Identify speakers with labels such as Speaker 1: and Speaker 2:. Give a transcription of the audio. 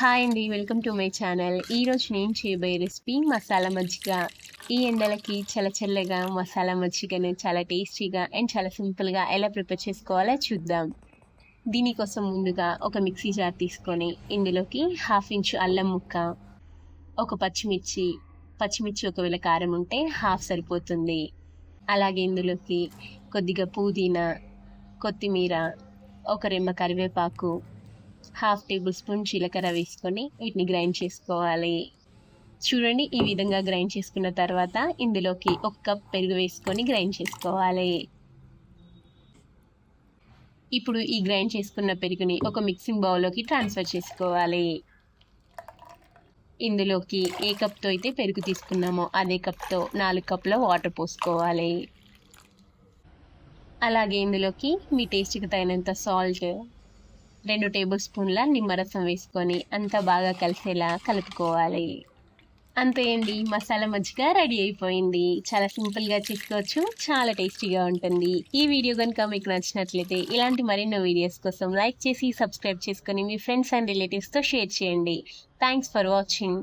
Speaker 1: Hi అండి welcome to my channel ఈరోజు నేను చేయబోయే రెసిపీ మసాలా మజ్జిగ. ఈ ఎండలకి చాలా చల్లగా మసాలా మజ్జిగను చాలా టేస్టీగా అండ్ చాలా సింపుల్గా ఎలా ప్రిపేర్ చేసుకోవాలో చూద్దాం. దీనికోసం ముందుగా ఒక మిక్సీ జార్ తీసుకొని ఇందులోకి హాఫ్ ఇంచు అల్లం ముక్క ఒక పచ్చిమిర్చి పచ్చిమిర్చి ఒకవేళ కారం ఉంటే హాఫ్ సరిపోతుంది. అలాగే ఇందులోకి కొద్దిగా పుదీనా కొత్తిమీర ఒక రెమ్మ కరివేపాకు హాఫ్ టేబుల్ స్పూన్ జీలకర్ర వేసుకొని వీటిని గ్రైండ్ చేసుకోవాలి. చూడండి ఈ విధంగా గ్రైండ్ చేసుకున్న తర్వాత ఇందులోకి ఒక కప్ పెరుగు వేసుకొని గ్రైండ్ చేసుకోవాలి. ఇప్పుడు ఈ గ్రైండ్ చేసుకున్న పెరుగుని ఒక మిక్సింగ్ బౌల్లోకి ట్రాన్స్ఫర్ చేసుకోవాలి. ఇందులోకి ఏ కప్తో అయితే పెరుగు తీసుకున్నామో అదే కప్తో నాలుగు కప్ల వాటర్ పోసుకోవాలి. అలాగే ఇందులోకి మీ టేస్ట్కి తగినంత సాల్ట్ రెండు టేబుల్ స్పూన్ల నిమ్మరసం వేసుకొని అంతా బాగా కలిసేలా కలుపుకోవాలి. అంతే అండి మసాలా మజ్జిగ రెడీ అయిపోయింది. చాలా సింపుల్గా చేసుకోవచ్చు చాలా టేస్టీగా ఉంటుంది. ఈ వీడియో కనుక మీకు నచ్చినట్లయితే ఇలాంటి మరెన్నో వీడియోస్ కోసం లైక్ చేసి సబ్స్క్రైబ్ చేసుకొని మీ ఫ్రెండ్స్ అండ్ రిలేటివ్స్తో షేర్ చేయండి. Thanks for watching.